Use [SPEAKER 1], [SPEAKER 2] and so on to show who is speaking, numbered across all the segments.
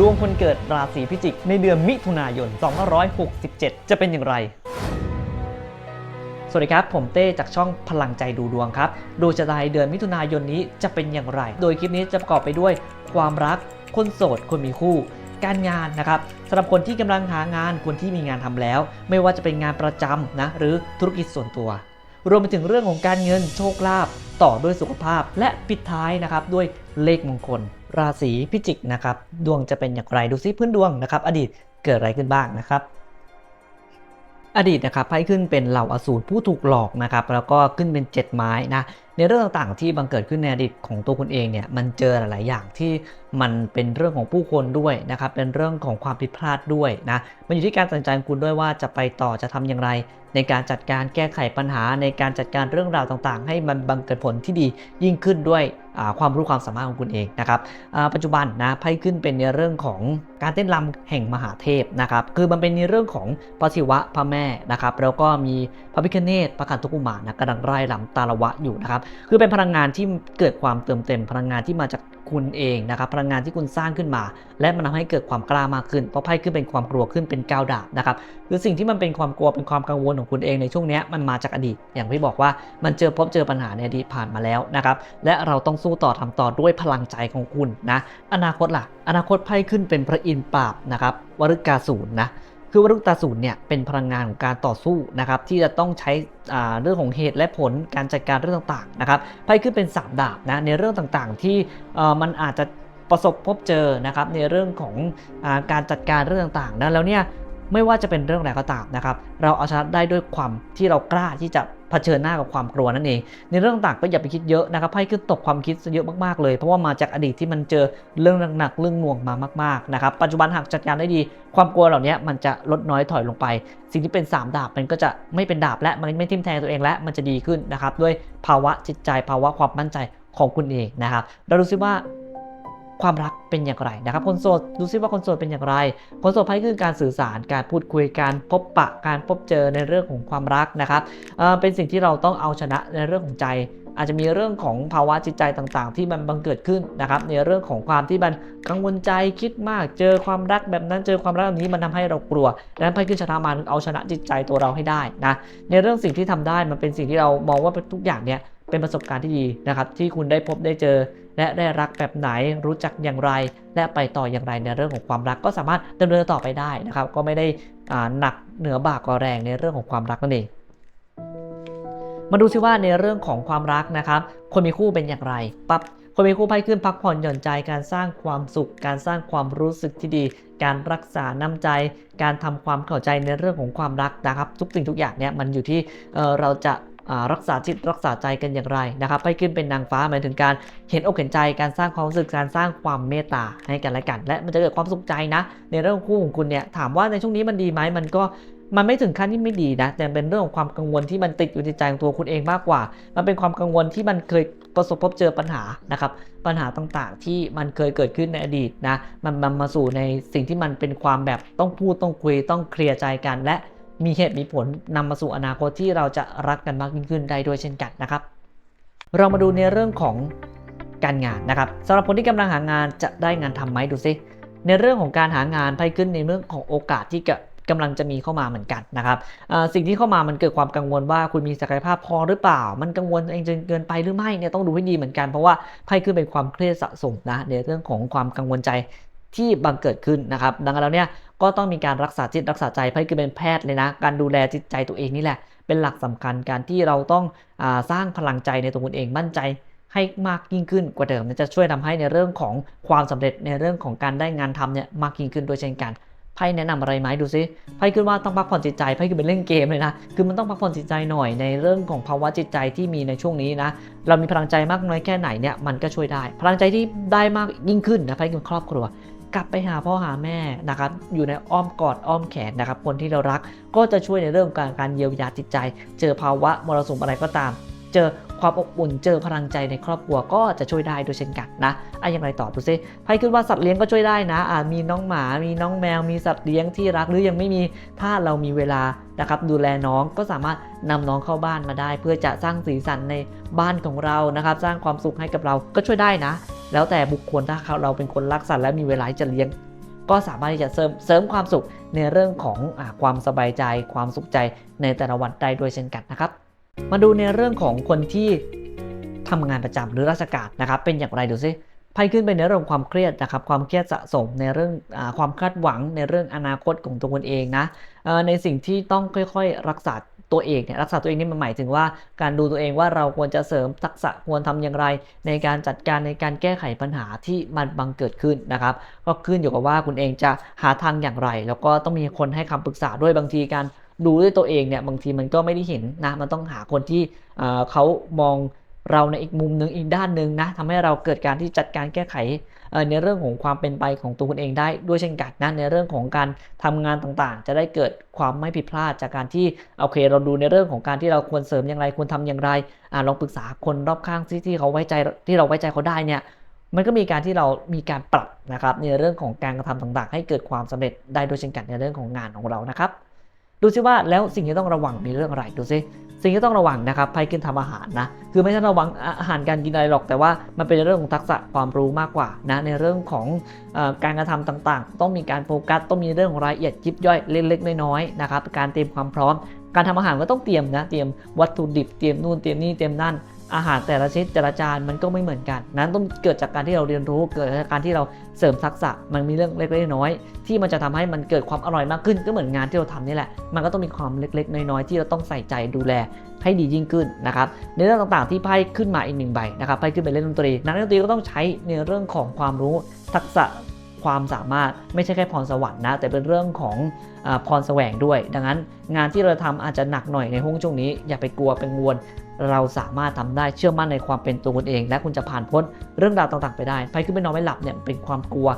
[SPEAKER 1] ดวงคนเกิดราศีพิจิก ในเดือนมิถุนายน 2567 จะเป็นอย่างไร สวัสดีครับ ผมเต้จากช่องพลังใจดูดวงครับดวงชะตาเดือนมิถุนายนนี้จะเป็นอย่างไร โดยคลิปนี้จะประกอบไปด้วย ความรัก คนโสด คนมีคู่การงานนะครับสำหรับคนที่กำลังหางานคนที่มีงานทำแล้ว ไม่ว่าจะเป็นงานประจำนะหรือธุรกิจส่วนตัว รวมไปถึงเรื่องของการเงินโชคลาภต่อด้วยสุขภาพ และปิดท้ายนะครับด้วยเลขมงคล ราศีพิจิกนะครับดวงจะเป็นอย่างไรดูซิพื้นดวงนะครับ อดีตเกิดอะไรขึ้นบ้างนะครับ อดีตนะครับไพ่ขึ้นเป็นเหล่าอสูรผู้ถูกหลอกนะครับ แล้วก็ขึ้นเป็น7ไม้นะในเรื่องต่างๆที่บังเกิดขึ้นในอดีตของตัวคุณเองเนี่ยมันเจอหลาย ๆ อย่างที่มันเป็นเรื่องของผู้คนด้วยนะครับเป็นเรื่องของความผิดพลาดด้วยนะมันอยู่ที่การตัดสินใจของคุณด้วยว่าจะไปต่อจะทำอย่างไร ในการจัดการแก้ไขปัญหาในการจัดการเรื่องราวต่างๆ ให้มันบังเกิดผลที่ดียิ่งขึ้นด้วย ความรู้ความสามารถของคุณเองนะครับปัจจุบันนะไพ่ขึ้นเป็นในเรื่องของการเต้นรำแห่งมหาเทพนะครับคือมันเป็นในเรื่องของพระศิวะพระแม่นะครับแล้วก็มีพระพิฆเนศพระขันตุกุมารนะกำลังไล่ลำตาละวะอยู่นะครับคือเป็นพลังงานที่เกิดความเติมเต็มพลังงานที่มาจาก คุณเองนะครับพลังงานที่คุณสร้างขึ้นมา และมันทำให้เกิดความกล้ามากขึ้นเพราะไพ่ขึ้นเป็นความกลัวขึ้นเป็นก้าวดาบนะครับคือสิ่งที่มันเป็นความกลัวเป็นความกังวลของคุณเองในช่วงนี้มันมาจากอดีต อย่างที่บอกว่ามันเจอพบเจอปัญหาในอดีตผ่านมาแล้วนะครับและเราต้องสู้ต่อทำต่อด้วยพลังใจของคุณนะอนาคตล่ะ อนาคตไพ่ขึ้นเป็นพระอินทร์ปราบนะครับวรุกาศูนย์นะ คือวรุกาสูนย์เนี่ยเป็นพลังงานของการต่อสู้นะครับที่จะต้องใช้อ่าเรื่องของเหตุและผลการจัดการเรื่องต่างๆนะครับไพ่ขึ้นเป็นสามดาบนะในเรื่องต่างๆที่เอ่อมันอาจจะประสบพบเจอนะครับในเรื่องของอการจัดการเรื่องต่างๆนะแล้วเนี่ย ไม่ว่าจะเป็นเรื่องอะไรก็ตามนะครับ เราเอาชนะได้ด้วยความที่เรากล้าที่จะเผชิญหน้ากับความกลัวนั่นเอง ในเรื่องต่างก็อย่าไปคิดเยอะนะครับไพ่ขึ้นตกความคิดซะเยอะมากๆเลย เพราะว่ามาจากอดีตที่มันเจอเรื่องหนักๆเรื่องหน่วงมามากๆนะครับ ปัจจุบันหากจัดการได้ดี ความกลัวเหล่านี้มันจะลดน้อยถอยลงไป สิ่งที่เป็น 3 ดาบมันก็จะไม่เป็นดาบและมันไม่ทิ่มแทงตัวเองและมันจะดีขึ้นนะครับด้วยภาวะจิตใจภาวะความมั่นใจของคุณเองนะครับ เราดูซิว่า ความรักเป็นอย่างไรนะครับ คนโสดดูซิว่าคนโสดเป็นอย่างไร คนโสดไพ่คือการสื่อสารการพูดคุยการพบปะการพบเจอในเรื่องของความรักนะครับเเป็นสิ่งที่เราต้องเอาชนะในเรื่องของใจอาจจะมีเรื่องของภาวะจิตใจต่างๆ ที่มันบังเกิดขึ้นนะครับ ในเรื่องของความที่มันกังวลใจคิดมาก เจอความรักแบบนั้นเจอความรักแบบนี้มันทำให้เรากลัวดังนั้นไพ่ขึ้นชนะมารเอาชนะจิตใจตัวเราให้ได้นะในเรื่องสิ่งที่ทำได้มันเป็นสิ่งที่เรามองว่าเป็นทุกอย่างเนี่ยเป็นประสบการณ์ที่ดีนะครับ ที่คุณได้พบได้เจอ และได้รักแบบไหนรู้จักอย่างไร และไปต่ออย่างไรในเรื่องของความรักก็สามารถดำเนินต่อไปได้นะครับ ก็ไม่ได้หนักเหนือบากกว่าแรงในเรื่องของความรักนั่นเองมาดูซิว่าในเรื่องของความรักนะครับ คนมีคู่เป็นอย่างไรปั๊บคนมีคู่ไพ่ขึ้นพักผ่อนหย่อนใจการสร้างความสุข การสร้างความรู้สึกที่ดี การรักษาน้ำใจ การทำความเข้าใจในเรื่องของความรักนะครับ ทุกสิ่งทุกอย่างเนี่ยมันอยู่ที่เเราจะ รักษาจิตรักษาใจกันอย่างไรนะครับไพ่ขึ้นเป็นนางฟ้าหมายถึงการเห็นอกเห็นใจการสร้างความรู้สึกการสร้างความเมตตาให้กันและกัน และมันจะเกิดความสุขใจนะ ในเรื่องของคู่ของคุณเนี่ยถามว่าในช่วงนี้มันดีไหมมันก็มันไม่ถึงขั้นที่ไม่ดีนะ แต่เป็นเรื่องของความกังวลที่มันติดอยู่ในใจของตัวคุณเองมากกว่า มันเป็นความกังวลที่มันเคยประสบพบเจอปัญหานะครับ ปัญหาต่างๆที่มันเคยเกิดขึ้นในอดีตนะ มันมันมาสู่ในสิ่งที่มันเป็นความแบบต้องพูดต้องคุยต้องเคลียร์ใจกันและ มีเหตุมีผลนำมาสู่อนาคตที่เราจะรักกันมากยิ่งขึ้นได้ด้วยเช่นกันนะครับ เรามาดูในเรื่องของการงานนะครับสำหรับคนที่กำลังหางานจะได้งานทำไหมดูซิในเรื่องของการหางานไพ่ขึ้นในเรื่องของโอกาสที่จะกำลังจะมีเข้ามาเหมือนกันนะครับสิ่งที่เข้ามามันเกิดความกังวลว่าคุณมีศักยภาพพอหรือเปล่า มันกังวลเองจนเกินไปหรือไม่เนี่ยต้องดูให้ดีเหมือนกันเพราะว่าไพ่ขึ้นเป็นความเครียดสะสมนะในเรื่องของความกังวลใจ ที่บังเกิดขึ้นนะครับ ดังนั้นแล้วเนี่ยก็ต้องมีการรักษาจิตรักษาใจไพ่คือเป็นแพทย์เลยนะ การดูแลจิตใจตัวเองนี่แหละ เป็นหลักสำคัญการที่เราต้องอสร้างพลังใจในตัวคุณเองมั่นใจให้มากยิ่งขึ้นกว่าเดิมจะช่วยทำให้ในเรื่องของความสำเร็จในเรื่องของการได้งานทำเนี่ยมากยิ่งขึ้นด้วยเช่นกันไพ่แนะนำอะไรไหมดูซิไพ่ขึ้นว่าต้องพักผ่อนจิตใจไพ่คือเป็นเล่นเกมเลยนะ คือมันต้องพักผ่อนจิตใจหน่อยในเรื่องของภาวะจิตใจที่มีในช่วงนี้นะ เรามีพลังใจมากน้อยแค่ไหนเนี่ยมันก็ช่วยได้ พลังใจที่ได้มากยิ่งขึ้นนะไพ่คือครอบครัว กลับไปหาพ่อหาแม่นะครับอยู่ในอ้อมกอดอ้อมแขนนะครับคนที่เรารักก็จะช่วยในเรื่องของการการเยียวยาจิตใจ เจอภาวะมรสุมอะไรก็ตาม เจอความอบอุ่นเจอพลังใจในครอบครัวก็จะช่วยได้ด้วยเช่นกันนะอะยังไงต่อดูซิไพ่ขึ้นว่าสัตว์เลี้ยงก็ช่วยได้นะอะมีน้องหมา มีน้องแมว มีสัตว์เลี้ยงที่รักหรือยังไม่มี ถ้าเรามีเวลานะครับดูแลน้องก็สามารถนำน้องเข้าบ้านมาได้ เพื่อจะสร้างสีสันในบ้านของเรานะครับ สร้างความสุขให้กับเราก็ช่วยได้นะ แล้วแต่บุคคลถ้าเราเป็นคนรักสัตว์และมีเวลาจะเลี้ยงก็สามารถที่จะเสริมเสริมความสุขในเรื่องของอความสบายใจ ความสุขใจในแต่ละวันได้ด้วยเช่นกันนะครับ มาดูในเรื่องของคนที่ทำงานประจำหรือราชการนะครับ เป็นอย่างไรดูซิไพ่ขึ้นไปในเรื่องความเครียดนะครับ ความเครียดสะสมในเรื่องอความคาดหวังในเรื่องอนาคตของตัวคุณเองนะในสิ่งที่ต้องค่อยๆ รักษาตัวเองเนี่ยรักษาตัวเองนี่มันหมายถึงว่าการดูตัวเองว่าเราควรจะเสริมทักษะควรทำอย่างไร ในการจัดการในการแก้ไขปัญหาที่มันบังเกิดขึ้นนะครับ ก็ขึ้นอยู่กับว่าคุณเองจะหาทางอย่างไร แล้วก็ต้องมีคนให้คำปรึกษาด้วยบางทีการ ดูด้วยตัวเองเนี่ยบางทีมันก็ไม่ได้เห็นนะมันต้องหาคนที่เขามองเราในอีกมุมหนึ่งอีกด้านหนึ่งนะทำให้เราเกิดการที่จัดการแก้ไขในเรื่องของความเป็นไปของตัวคุณเองได้ด้วยเช่นกันนะในเรื่องของการทำงานต่างๆ จะได้เกิดความไม่ผิดพลาดจากการที่โอเค เราดูในเรื่องของการที่เราควรเสริมอย่างไรควรทำอย่างไรอลองปรึกษาคนรอบข้างที่ที่เขาไว้ใจที่เราไว้ใจเขาได้เนี่ยมันก็มีการที่เรามีการปรับนะครับในเรื่องของการกระทำต่างๆ ให้เกิดความสำเร็จได้โดยเช่นกันในเรื่องของงานของเรานะครับ ดูซิว่าแล้วสิ่งที่ต้องระวังมีเรื่องอะไรดูซิสิ่งที่ต้องระวังนะครับไพ่ขึ้นทำอาหารนะคือไม่ใช่ระวังอาหารการกินอะไรหรอก แต่ว่ามันเป็นเรื่องของทักษะความรู้มากกว่านะในเรื่องของอการกระทำต่างๆ ต้องมีการโฟกัสต้องมีเรื่องของรายละเอียดยิบย่อยเล็กๆน้อยๆนะครับการเตรียมความพร้อม การทำอาหารก็ต้องเตรียมนะเตรียมวัตถุดิบเตรียมนู่นเตรียมนี่เตรียมนั่น อาหารแต่ละชนิดแต่ละจานมันก็ไม่เหมือนกัน นั้นต้องเกิดจากการที่เราเรียนรู้เกิดจากการที่เราเสริมทักษะมันมีเรื่องเล็กๆน้อยๆที่มันจะทำให้มันเกิดความอร่อยมากขึ้นก็เหมือนงานที่เราทำนี่แหละ มันก็ต้องมีความเล็กๆ น้อยๆ ที่เราต้องใส่ใจดูแลให้ดียิ่งขึ้นนะครับในเรื่องต่างๆที่ไพ่ขึ้นมาอีกหนึ่งใบนะครับไพ่ขึ้นไปเล่นดนตรีนักดนตรีก็ต้องใช้ในเรื่องของความรู้ทักษะ ความสามารถไม่ใช่แค่พรสวรรค์นะ แต่เป็นเรื่องของอพรแสวงด้วย ดังนั้นงานที่เราทำอาจจะหนักหน่อยในห้วงช่วงนี้ อย่าไปกลัวเป็นกังวลเราสามารถทำได้เชื่อมั่นในความเป็นตัวคุณเอง และคุณจะผ่านพ้นเรื่องราวต่างๆไปได้ไพ่ขึ้นไปนอนไม่หลับเนี่ยเป็นความกลัว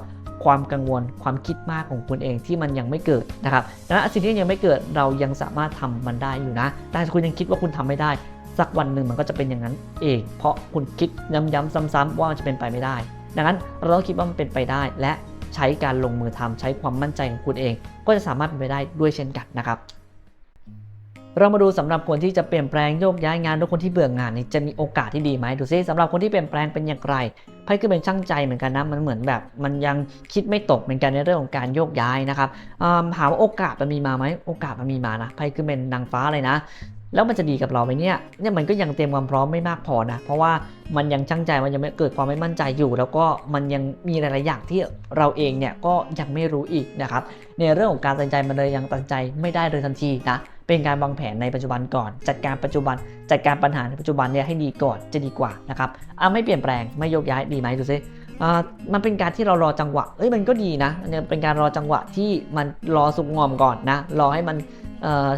[SPEAKER 1] ความกังวลความคิดมากของคุณเองที่มันยังไม่เกิดนะครับดังนั้นสิ่งที่ยังไม่เกิดเรายังสามารถทำมันได้อยู่นะ แต่คุณยังคิดว่าคุณทำไม่ได้ สักวันหนึ่งมันก็จะเป็นอย่างนั้นเอง เพราะคุณคิดย้ำๆซ้ำๆว่ามันจะเป็นไปไม่ได้ ดังนั้นเราต้องคิดว่ามันเป็นไปได้และ ใช้การลงมือทำใช้ความมั่นใจของคุณเอง ก็จะสามารถเป็นไปได้ด้วยเช่นกันนะครับเรามาดูสำหรับคนที่จะเปลี่ยนแปลงโยกย้ายงานหรือคนที่เบื่องานนี่จะมีโอกาสที่ดีไหมดูซิสำหรับคนที่เปลี่ยนแปลงเป็นอย่างไรไพ่ก็เป็นช่างใจเหมือนกันนะมันเหมือนแบบ มันยังคิดไม่ตกเหมือนกันในเรื่องของการโยกย้ายนะครับถามว่าโอกาสมันมีมาไหมโอกาสมันมีมานะไพ่ก็เป็นนางฟ้าเลยนะ แล้วมันจะดีกับเราไหมเนี่ยเนี่ยมันก็ยังเตรียมความพร้อมไม่มากพอนะเพราะว่ามันยังช่างใจมันยังไม่เกิดความไม่มั่นใจอยู่ แล้วก็มันยังมีหลายๆอย่างที่เราเองเนี่ยก็ยังไม่รู้อีกนะครับในเรื่องของการตัดใจมันเลยยังตัดใจไม่ได้เลยทันทีนะเป็นการวางแผนในปัจจุบันก่อน จัดการปัจจุบัน จัดการปัญหาในปัจจุบันเนี่ยให้ดีก่อนจะดีกว่านะครับอะไม่เปลี่ยนแปลงไม่โยกย้ายดีไหมดูซิอ่ามันเป็นการที่เรารอจังหวะ เอ้ยมันก็ดีนะเนี่ยเป็นการรอจังหวะที่มันรอสุกงอมก่อนนะ รอให้มัน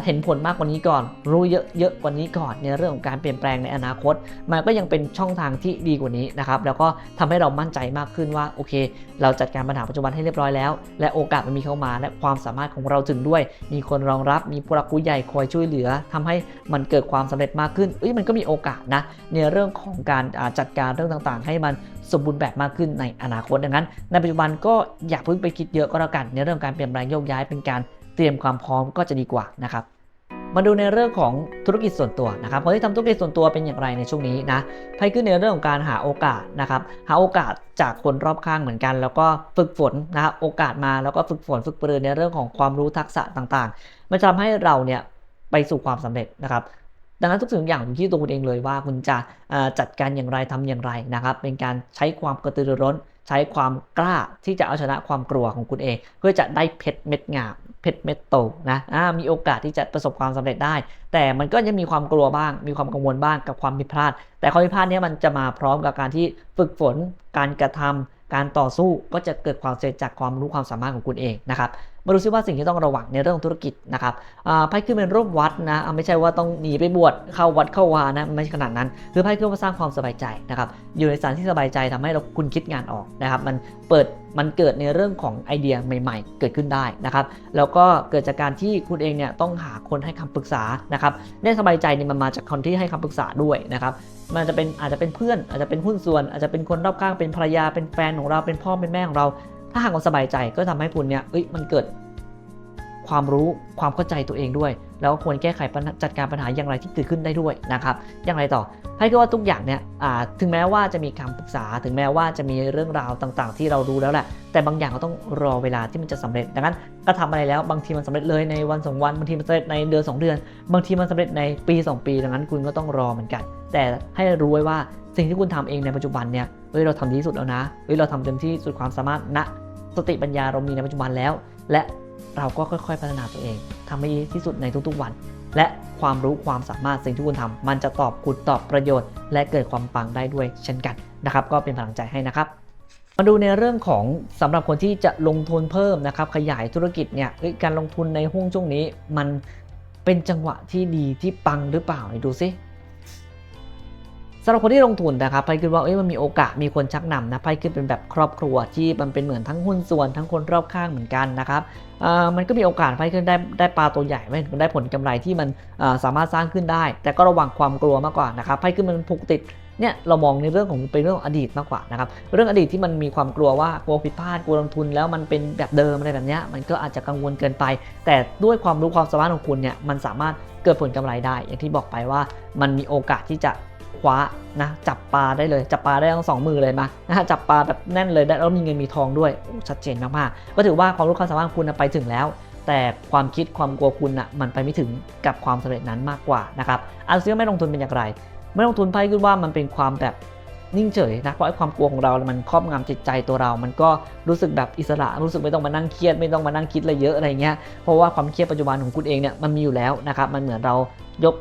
[SPEAKER 1] เห็นผลมากกว่านี้ก่อน รู้เยอะเยอะกว่านี้ก่อนในเรื่องของการเปลี่ยนแปลงในอนาคต มันก็ยังเป็นช่องทางที่ดีกว่านี้นะครับแล้วก็ทำให้เรามั่นใจมากขึ้นว่าโอเค เราจัดการปัญหาปัจจุบันให้เรียบร้อยแล้ว และโอกาสมันมีเข้ามาและความสามารถของเราถึงด้วย มีคนรองรับมีผู้รักผู้ใหญ่คอยช่วยเหลือทำให้มันเกิดความสำเร็จมากขึ้นเอ้ยมันก็มีโอกาสนะในเรื่องของการจัดการเรื่องต่างๆ ให้มันสมบูรณ์แบบมากขึ้นในอนาคตดังนั้น ในปัจจุบันก็อย่าเพิ่งไปคิดเยอะก็แล้วกันในเรื่องการเปลี่ยนแปลงโยกย้ายเป็นการ ตรียมความพร้อมก็จะดีกว่านะครับมาดูในเรื่องของธุรกิจส่วนตัวนะครับคนที่ทำธุรกิจส่วนตัวเป็นอย่างไรในช่วงนี้นะไพ่ขึ้นในเรื่องของการหาโอกาสนะครับหาโอกาสจากคนรอบข้างเหมือนกัน แล้วก็ฝึกฝนนะครับโอกาสมาแล้วก็ฝึกฝนฝึกปรือในเรื่องของความรู้ทักษะต่างๆมันจะทำให้เราเนี่ยไปสู่ความสำเร็จนะครับดังนั้นทุกสิ่งอย่างอยู่ที่ตัวคุณเองเลยว่าคุณจะจัดการอย่างไรทำอย่างไรนะครับ เป็นการใช้ความกระตือรือร้น ใช้ความกล้าที่จะเอาชนะความกลัวของคุณเอง เพื่อจะได้เพชรเม็ดงาม เพชรเม็ดโตนะมีโอกาสที่จะประสบความสำเร็จได้ แต่มันก็ยังมีความกลัวบ้าง มีความกังวลบ้างกับความผิดพลาด แต่ความผิดพลาดนี้มันจะมาพร้อมกับการที่ฝึกฝนการกระทำ การต่อสู้ก็จะเกิดความเร็จจากความรู้ความสามารถของคุณเองนะครับมาดูซิว่าสิ่งที่ต้องระวังในเรื่องธุรกิจนะครับไพ่ขึ้นเป็นรูปวัดนะไม่ใช่ว่าต้องหนีไปบวชเข้าวัดเข้าวานะไม่ใช่ขนาดนั้น คือไพ่ขึ้นมาสร้างความสบายใจนะครับอยู่ในสถานที่สบายใจทำให้เราคุณคิดงานออกนะครับมันเปิดมันเกิดในเรื่องของไอเดียใหม่ ๆ เกิดขึ้นได้นะครับแล้วก็เกิดจากการที่คุณเองเนี่ยต้องหาคนให้คำปรึกษานะครับได้สบายใจเนี่ยมันมาจากคนที่ให้คำปรึกษาด้วยนะครับ มันจะเป็นอาจจะเป็นเพื่อน อาจจะเป็นหุ้นส่วน อาจจะเป็นคนรอบข้างเป็นภรรยาเป็นแฟนของเราเป็นพ่อเป็นแม่ของเรา ถ้าหากเราสบายใจก็ทำให้คุณเนี่ยเอ้ยมันเกิดความรู้ความเข้าใจตัวเองด้วย แล้วก็ควรแก้ไขจัดการปัญหาอย่างไรที่เกิดขึ้นได้ด้วยนะครับอย่างไรต่อ ให้ก็ว่าทุกอย่างเนี่ยถึงแม้ว่าจะมีคำปรึกษา ถึงแม้ว่าจะมีเรื่องราวต่างๆ ที่เรารู้แล้วแหละ แต่บางอย่างก็ต้องรอเวลาที่มันจะสำเร็จ ดังนั้นก็ทำอะไรแล้วบางทีมันสำเร็จเลยในวันสองวัน บางทีมันสำเร็จในเดือนสองเดือน บางทีมันสำเร็จในปี 2 ปี ดังนั้นคุณก็ต้องรอเหมือนกัน แต่ให้รู้ไว้ว่าสิ่งที่คุณทำเองในปัจจุบันเนี่ยเฮ้ยเราทำดีที่สุดแล้วนะเฮ้ยเราทำเต็มที่สุดความสามารถณสติปัญญาเรามีในปัจจุบันแล้ว และเราก็ค่อยๆพัฒนาตัวเองทำให้ดีที่สุดในทุกๆวัน และความรู้ความสามารถสิ่งที่คุณทำมันจะตอบคุณตอบประโยชน์ และเกิดความปังได้ด้วยเช่นกันนะครับ ก็เป็นพลังใจให้นะครับมาดูในเรื่องของสำหรับคนที่จะลงทุนเพิ่มนะครับ ขยายธุรกิจเนี่ยการลงทุนในหุ้นช่วงนี้ มันเป็นจังหวะที่ดีที่ปังหรือเปล่าไหนดูซิ สำหรับคนที่ลงทุนนะครับไพ่คิดว่าเอ้ยมันมีโอกาสมีคนชักนำนะไพ่คิดเป็นแบบครอบครัวที่มันเป็นเหมือนทั้งหุ้นส่วนทั้งคนรอบข้างเหมือนกันนะครับมันก็มีโอกาสไพ่ขึ้นได้ได้ปลาตัวใหญ่ไม่ได้ผลกำไรที่มันสามารถสร้างขึ้นได้ แต่ก็ระวังความกลัวมากกว่านะครับไพ่ขึ้นมันผูกติดเนี่ยเรามองในเรื่องของเป็นเรื่องอดีตมากกว่านะครับเรื่องอดีตที่มันมีความกลัวว่ากลัวผิดพลาดกลัวลงทุนแล้วมันเป็นแบบเดิมอะไรแบบเนี้ยมันก็อาจจะกังวลเกินไป แต่ด้วยความรู้ความสามารถของคุณเนี่ยมันสามารถเกิดผลกำไรได้ อย่างที่บอกไปว่ามันมีโอกาสที่จะ คว้านะจับปลาได้เลยจับปลาได้ทั้งสองมือเลยมานะจับปลาแบบแน่นเลยแล้วมีเงินมีทองด้วยชัดเจนมากๆก็ถือว่าความรู้ความสามารถคุณไปถึงแล้ว แต่ความคิดความกลัวคุณอะมันไปไม่ถึงกับความสำเร็จนั้นมากกว่านะครับอันซื้อไม่ลงทุนเป็นอย่างไร ไม่ลงทุนไพ่คิดว่ามันเป็นความแบบนิ่งเฉยนะเพราะไอ้ความกลัวของเรา มันครอบงำจิตใจตัวเรา มันก็รู้สึกแบบอิสระ รู้สึกไม่ต้องมานั่งเครียด ไม่ต้องมานั่งคิดอะไรเยอะอะไรเงี้ย เพราะว่าความเครียดปัจจุบันของคุณเองเนี่ย มันมีอยู่แล้วนะครับ มันเหมือนเรายก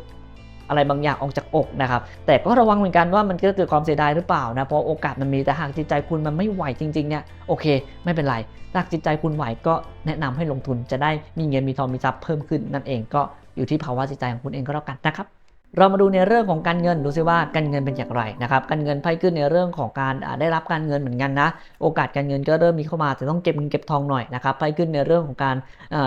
[SPEAKER 1] อะไรบางอย่างออกจากอกนะครับแต่ก็ระวังเหมือนกันว่ามันจะเกิดความเสียดายหรือเปล่านะเพราะโอกาสมันมีแต่หากจิตใจคุณมันไม่ไหวจริงๆเนี่ยโอเค ไม่เป็นไรถ้าหากจิตใจคุณไหวก็แนะนำให้ลงทุนจะได้มีเงินมีทองมีทรัพย์เพิ่มขึ้นนั่นเองก็อยู่ที่ภาวะจิตใจของคุณเองก็แล้วกันนะครับเรามาดูในเรื่องของการเงินดูซิว่าการเงินเป็นอย่างไรนะครับการเงินไพ่ขึ้นในเรื่องของการได้รับการเงินเหมือนกันนะ โอกาสการเงินก็เริ่มมีเข้ามาแต่ต้องเก็บเงินเก็บทองหน่อยนะครับไพ่ขึ้นในเรื่องของการ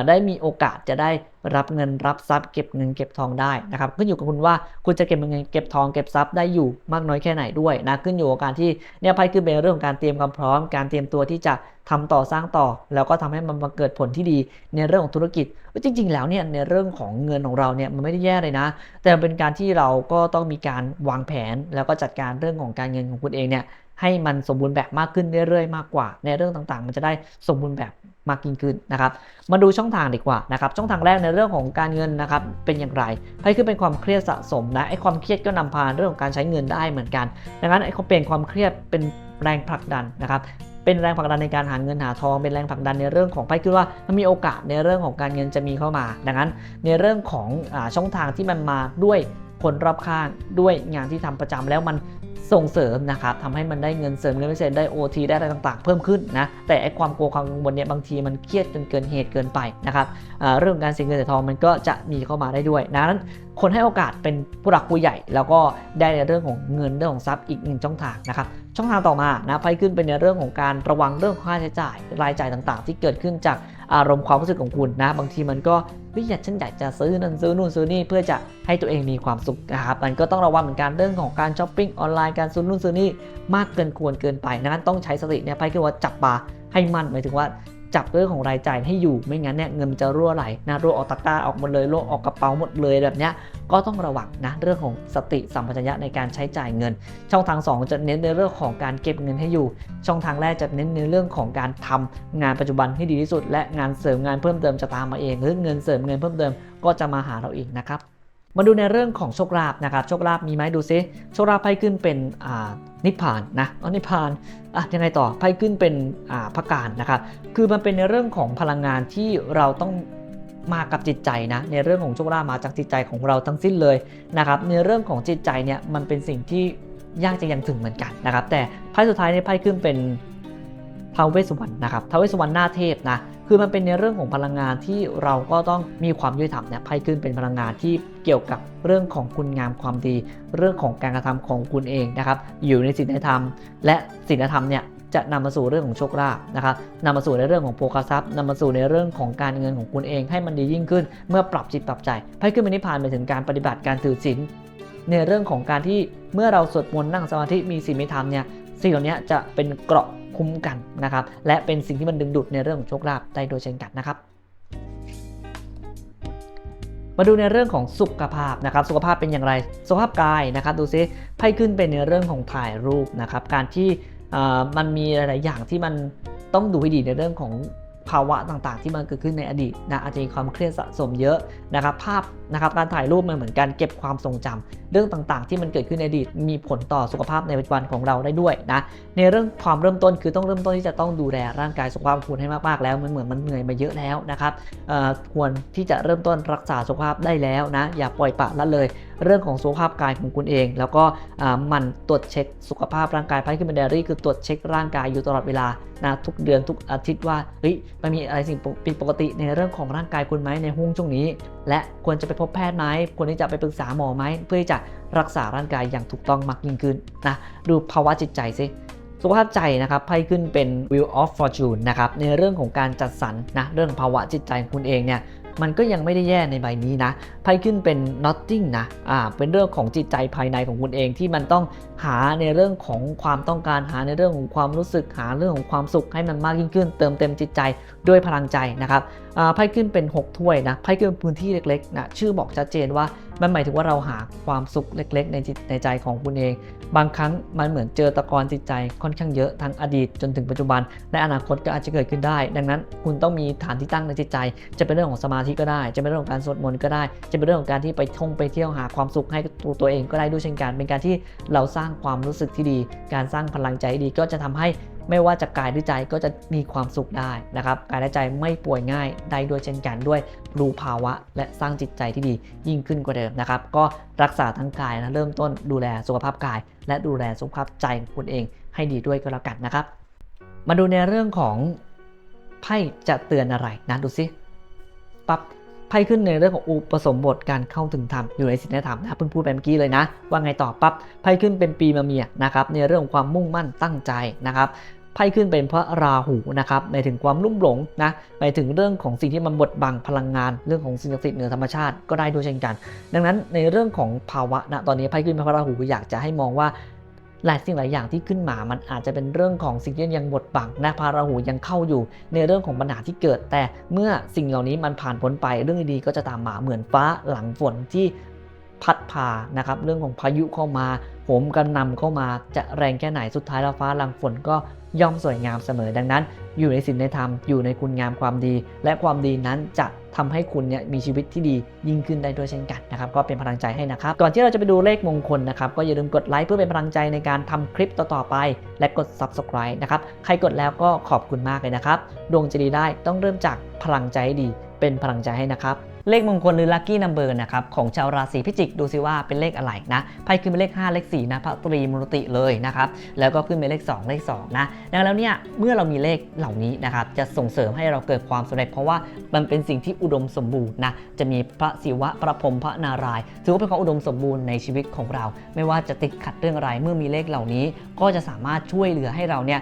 [SPEAKER 1] ได้มีโอกาสจะได้ รับเงินรับทรัพย์เก็บเงินเก็บทองได้นะครับขึ้นอยู่กับคุณว่าคุณจะเก็บเงินเก็บทองเก็บทรัพย์ได้อยู่มากน้อยแค่ไหนด้วยนะขึ้นอยู่กับการที่เนี่ยไพ่ขึ้นเป็นเรื่องของการเตรียมความพร้อม การเตรียมตัวที่จะทำต่อสร้างต่อ แล้วก็ทำให้มันมาเกิดผลที่ดีในเรื่องของธุรกิจจริง ๆ แล้วเนี่ยในเรื่องของเงินของเราเนี่ยมันไม่ได้แย่เลยนะ แต่มันเป็นการที่เราก็ต้องมีการวางแผน แล้วก็จัดการเรื่องของการเงินของคุณเองเนี่ยให้มันสมบูรณ์แบบมากขึ้นเรื่อยๆ มากกว่า ในเรื่องต่างๆ มันจะได้สมบูรณ์แบบ มากยิ่งขึ้นนะครับ มาดูช่องทางดีกว่านะครับ ช่องทางแรกในเรื่องของการเงินนะครับ เป็นอย่างไรให้คือเป็นความเครียดสะสมนะ ไอ้ความเครียดก็นำพาเรื่องของการใช้เงินได้เหมือนกัน ดังนั้นไอ้เขาเป็นความเครียดเป็นแรงผลักดันนะครับเป็นแรงผลักดันในการหาเงินหาทอง เป็นแรงผลักดันในเรื่องของไพ่คือว่ามันมีโอกาสในเรื่องของการเงินจะมีเข้ามา ดังนั้นในเรื่องของอช่องทางที่มันมาด้วยคนรอบข้างด้วยงานที่ทำประจำแล้วมัน ส่งเสริมนะครับทำให้มันได้เงินเสริมเงินพิเศษได้ OT ได้อะไรต่างๆ เพิ่มขึ้นนะแต่ไอ้ความกลัวความกังวลเนี่ยบางทีมันเครียดจนเกินเหตุเกินไปนะครับเรื่องการเสียเงินเสียทองมันก็จะมีเข้ามาได้ด้วยดังนั้นคนให้โอกาสเป็นผู้หลักผู้ใหญ่ แล้วก็ได้ในเรื่องของเงินเรื่องของทรัพย์อีกหนึ่งช่องทางนะครับช่องทางต่อมานะไพ่ขึ้นเป็นในเรื่องของการระวังเรื่องค่าใช้จ่ายรายจ่ายต่างๆ ที่เกิดขึ้นจาก อารมณ์ความรู้สึกของคุณนะ บางทีมันก็เฮ้ยอยากฉันอยากจะซื้อนั่นซื้อนู่นซื้อนี่เพื่อจะให้ตัวเองมีความสุขนะครับมันก็ต้องระวังเหมือนกันเรื่องของการช้อปปิ้งออนไลน์การซื้อนู่นซื้อนี่มากเกินควรเกินไปดังนั้นต้องใช้สติเนี่ยไปคือว่าจับปลาให้มั่นหมายถึงว่า จับเรื่องของรายจ่ายให้อยู่ไม่งั้นเนี่ยเงินมันจะรั่วไหลนะรั่วออกตะกร้าออกหมดเลยรั่วออกกระเป๋าหมดเลยแบบเนี้ยก็ต้องระวังนะเรื่องของสติสัมปชัญญะในการใช้จ่ายเงิน ช่องทาง 2 จะเน้นในเรื่องของการเก็บเงินให้อยู่ ช่องทางแรกจะเน้นในเรื่องของการทำงานปัจจุบันให้ดีที่สุด และงานเสริมงานเพิ่มเติมจะตามมาเองหรือเงินเสริมเงินเพิ่มเติมก็จะมาหาเราเองนะครับ มาดูในเรื่องของโชคลาภนะครับโชคลาภมีไหมดูซิโชคลาภไพ่ขึ้นเป็นนิพพานนะอ๋อนิพพานอะยังไงต่อไพ่ขึ้นเป็นพระการนะครับคือมันเป็นในเรื่องของพลังงานที่เราต้องมากับจิตใจนะในเรื่องของโชคลาภมาจากจิตใจของเราทั้งสิ้นเลยนะครับในเรื่องของจิตใจเนี่ยมันเป็นสิ่งที่ยากจะยังถึงเหมือนกันนะครับแต่ไพ่สุดท้ายในไพ่ขึ้นเป็น ท้าวเวสสุวรรณนะครับท้าวเวสสุวรรณหน้าเทพนะคือมันเป็นในเรื่องของพลังงานที่เราก็ต้องมีความยุติธรรมเนี่ยไพ่ขึ้นเป็นพลังงานที่เกี่ยวกับเรื่องของคุณงามความดี เรื่องของการกระทำของคุณเองนะครับอยู่ในศีลธรรม และศีลธรรมเนี่ยจะนำมาสู่เรื่องของโชคลาภนะครับนำมาสู่ในเรื่องของโภคทรัพย์นำมาสู่ในเรื่องของการเงินของคุณเองให้มันดียิ่งขึ้น เมื่อปรับจิตปรับใจไพ่ขึ้นเป็นนิพพานไปถึงการปฏิบัติการถือศีลในเรื่องของการที่เมื่อเราสวดมนต์นั่งสมาธิมีศีลมีธรรมเนี่ยสิ่งเหล่านี้จะเป็นเกราะ คุ้มกันนะครับและเป็นสิ่งที่มันดึงดูดในเรื่องของโชคลาภได้โดยเช่นกันนะครับมาดูในเรื่องของสุขภาพนะครับ สุขภาพเป็นอย่างไร สุขภาพกายนะครับ ดูซิไพ่ขึ้นเป็นในเรื่องของถ่ายรูปนะครับ การที่มันมีหลาย ๆ อย่างที่มันต้องดูให้ดีในเรื่องของ ภาวะต่างๆ ที่มันเกิดขึ้นในอดีตนะอาจจะมีความเครียดสะสมเยอะนะครับภาพนะครับการถ่ายรูปมันเหมือนการเก็บความทรงจำเรื่องต่างๆ ที่มันเกิดขึ้นในอดีตมีผลต่อสุขภาพในปัจจุบันของเราได้ด้วยนะในเรื่องความเริ่มต้นคือต้องเริ่มต้นที่จะต้องดูแลร่างกายสุขภาพคุณให้มากๆแล้วมันเหมือนมันเหนื่อยมาเยอะแล้วนะครับควรที่จะเริ่มต้นรักษาสุขภาพได้แล้วนะอย่าปล่อยปละละเลยเรื่องของสุขภาพกายของคุณเอง แล้วก็มันตรวจเช็คสุขภาพร่างกายไพ่ขึ้นเป็นไดอรี่คือตรวจเช็คร่างกายอยู่ตลอดเวลานะทุกเดือนทุกอาทิตย์ว่าเฮ้ยมันมีอะไรสิ่งผิดปกติในเรื่องของร่างกายคุณไหมในห่วงช่วงนี้ และควรจะไปพบแพทย์ไหมควรที่จะไปปรึกษาหมอไหมเพื่อที่จะรักษาร่างกายอย่างถูกต้องมากยิ่งขึ้นนะดูภาวะจิตใจสิสุขภาพใจนะครับไพ่ขึ้นเป็น Wheel of Fortune นะครับในเรื่องของการจัดสรรนะเรื่องภาวะจิตใจของคุณเองเนี่ยมันก็ยังไม่ได้แย่ในใบนี้นะ ไพ่ขึ้นเป็น Nothing นะอ่าเป็นเรื่องของจิตใจภายในของคุณเองที่มันต้องหาในเรื่องของความต้องการหาในเรื่องของความรู้สึกหาเรื่องของความสุขให้มันมากยิ่งขึ้น เติมเต็มจิตใจด้วยพลังใจนะครับอ่าไพ่ขึ้นเป็น 6 ถ้วยนะไพ่ขึ้นเป็นพื้นที่เล็กๆนะชื่อบอกชัดเจนว่ามันหมายถึงว่าเราหาความสุขเล็ก ๆ ในจิตในใจของคุณเอง บางครั้งมันเหมือนเจอตะกอนจิตใจค่อนข้างเยอะทั้งอดีตจนถึงปัจจุบันและอนาคตก็อาจจะเกิดขึ้นได้ ดังนั้นคุณต้องมีฐานที่ตั้งในจิตใจ จะเป็นเรื่องของสมาธิก็ได้ จะเป็นเรื่องของการสวดมนต์ก็ได้จะเป็นเรื่องของการที่ไปท่องไปเที่ยวหาความสุขให้ตัวตัวเองก็ได้ด้วยเช่นกัน เป็นการที่เราสร้างความรู้สึกที่ดี การสร้างพลังใจที่ดีก็จะทำให้ไม่ว่าจะกายหรือใจก็จะมีความสุขได้นะครับ กายและใจไม่ป่วยง่ายได้ด้วยเช่นกันด้วยรู้ภาวะ และสร้างจิตใจที่ดียิ่งขึ้นกว่าเดิมนะครับ ก็รักษาทั้งกายนะเริ่มต้นดูแลสุขภาพกาย และดูแลสุขภาพใจของคุณเองให้ดีด้วยก็แล้วกันนะครับ มาดูในเรื่องของไพ่จะเตือนอะไรนะดูสิปั๊บ พ่ขึ้นในเรื่องของอุปสมบทการเข้าถึงธรรมอยู่ในศีลธรรมนะเพิ่งพูดไปเมื่อกี้เลยนะ ว่าไงต่อปั๊บไพ่ขึ้นเป็นปีมะเมียนะครับในเรื่องของความมุ่งมั่นตั้งใจนะครับไพ่ขึ้นเป็นพระราหูนะครับหมายถึงความลุ่มหลงนะหมายถึงเรื่องของสิ่งที่มันบดบังพลังงาน เรื่องของสิ่งศักดิ์สิทธิ์เหนือธรรมชาติก็ได้ด้วยเช่นกัน ดังนั้นในเรื่องของภาวะณตอนนี้ไพ่ขึ้นเป็นพระราหูอยากจะให้มองว่า หลายสิ่งหลายอย่างที่ขึ้นมา มันอาจจะเป็นเรื่องของสิ่งที่ยังบดบังนะพาราหูยังเข้าอยู่ในเรื่องของปัญหาที่เกิด แต่เมื่อสิ่งเหล่านี้มันผ่านพ้นไปเรื่องดีๆก็จะตามมาเหมือนฟ้าหลังฝนที่พัดพานะครับเรื่องของพายุเข้ามาโหมกระนำเข้ามาจะแรงแค่ไหนสุดท้ายแล้วฟ้าหลังฝนก็ ย่อมสวยงามเสมอดังนั้น อยู่ในศีลในธรรมอยู่ในคุณงามความดี และความดีนั้นจะทำให้คุณเนี่ยมีชีวิตที่ดียิ่งขึ้นได้ด้วยเช่นกันนะครับก็เป็นพลังใจให้นะครับก่อนที่เราจะไปดูเลขมงคลนะครับก็อย่าลืมกดไลค์เพื่อเป็นพลังใจในการทำคลิปต่อๆไป และกด subscribe นะครับใครกดแล้วก็ขอบคุณมากเลยนะครับดวงจะดีได้ต้องเริ่มจากพลังใจให้ดี เป็นพลังใจให้นะครับ เลขมงคลหรือ lucky number นะครับของชาวราศีพิจิกดูซิว่าเป็นเลขอะไรนะไพ่ขึ้นเป็นเลข 5 เลข4นะพระตรีมุรติเลยนะครับแล้วก็ขึ้นเป็นเลข 2 เลข2นะดังนั้นแล้วเนี่ยเมื่อเรามีเลขเหล่านี้นะครับจะส่งเสริมให้เราเกิดความสำเร็จ เพราะว่ามันเป็นสิ่งที่อุดมสมบูรณ์นะจะมีพระศิวะพระพรหมพระนารายณ์ถือว่าเป็นความอุดมสมบูรณ์ในชีวิตของเรา ไม่ว่าจะติดขัดเรื่องอะไรเมื่อมีเลขเหล่านี้ ก็จะสามารถช่วยเหลือให้เราเนี่ย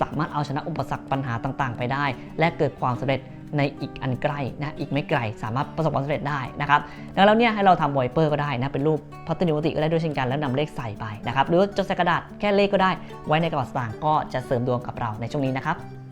[SPEAKER 1] สามารถเอาชนะอุปสรรคปัญหาต่างๆ ไปได้ และเกิดความสำเร็จ ในอีกอันใกล้นะอีกไม่ไกล สามารถประสบความสำเร็จได้นะครับแล้วเนี่ยให้เราทำไวเปอร์ก็ได้นะเป็นรูปพัฒนิวติก็ได้ด้วยเช่นกันแล้วนำเลขใส่ไปนะครับหรือว่าจดใส่กระดาษแค่เลขก็ได้ ไว้ในกระเป๋าสตางค์ก็จะเสริมดวงกับเราในช่วงนี้นะครับ